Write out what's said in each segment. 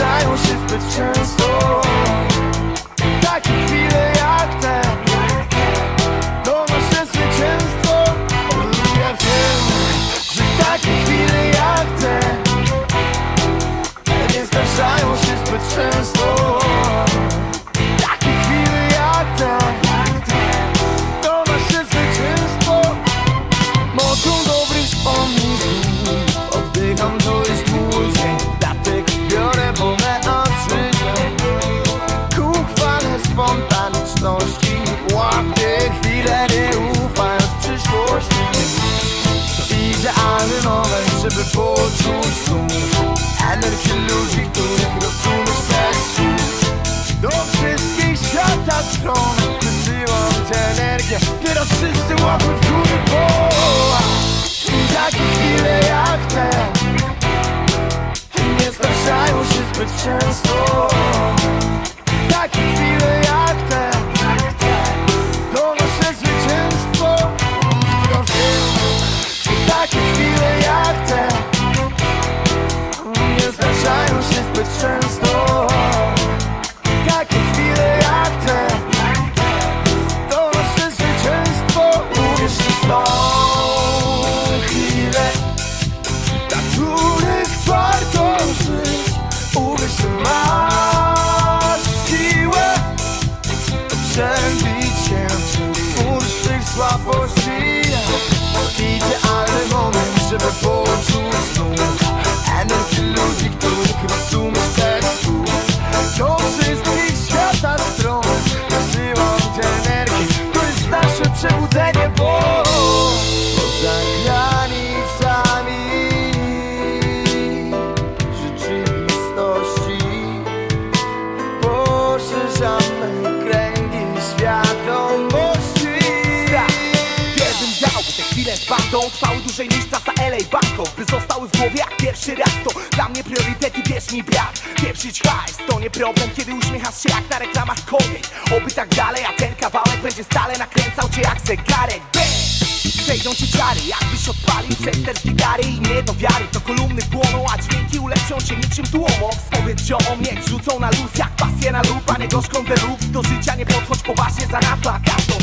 Stają się zbyt często Teraz wszyscy łapią w górę, bo Takie chwile jak te Nie zdarzają się zbyt często. Takie chwile jak są których warto żyć Uwierz, że masz siłę? Przebić się swych słabości. Idealny moment, żeby poczuć znów Energię ludzi, których rozumiesz bez słów Do wszystkich świata stron Wysyłam tę energię. To jest nasze przebudzenie, bo z bandą. Trwały dłużej niż trasa LA Banką By zostały w głowie jak pierwszy raz To dla mnie priorytety, wierz mi brak Pieprzyć hajs to nie problem. Kiedy uśmiechasz się jak na reklamach kolej Oby tak dalej, a ten kawałek będzie stale nakręcał cię jak zegarek. Bang! Przejdą ci czary, jakbyś odpalił przester z gitary I nie do wiary, to kolumny płoną A dźwięki uleczą cię niczym tłumox Powiedz ziomom, niech rzucą na luz Jak pasję na lub, a nie gorzką deluxe. Do życia nie podchodź poważnie za napla Każdą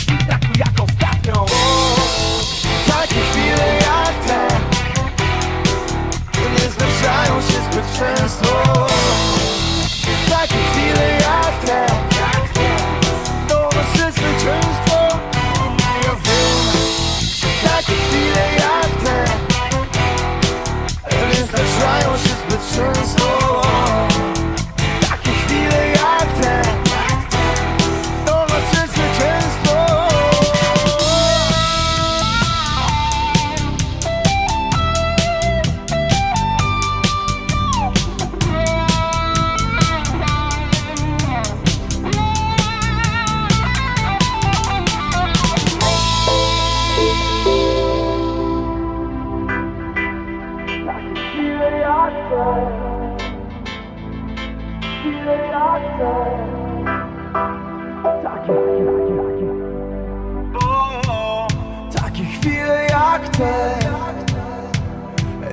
Takie chwile jak te.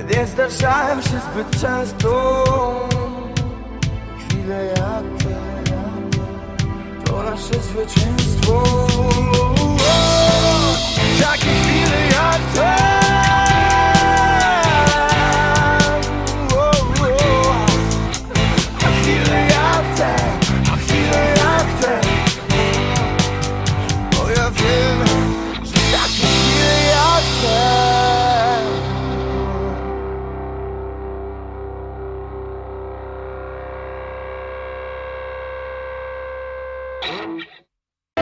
Nie zdarzają się zbyt często. Chwile jak te. To nasze zwycięstwo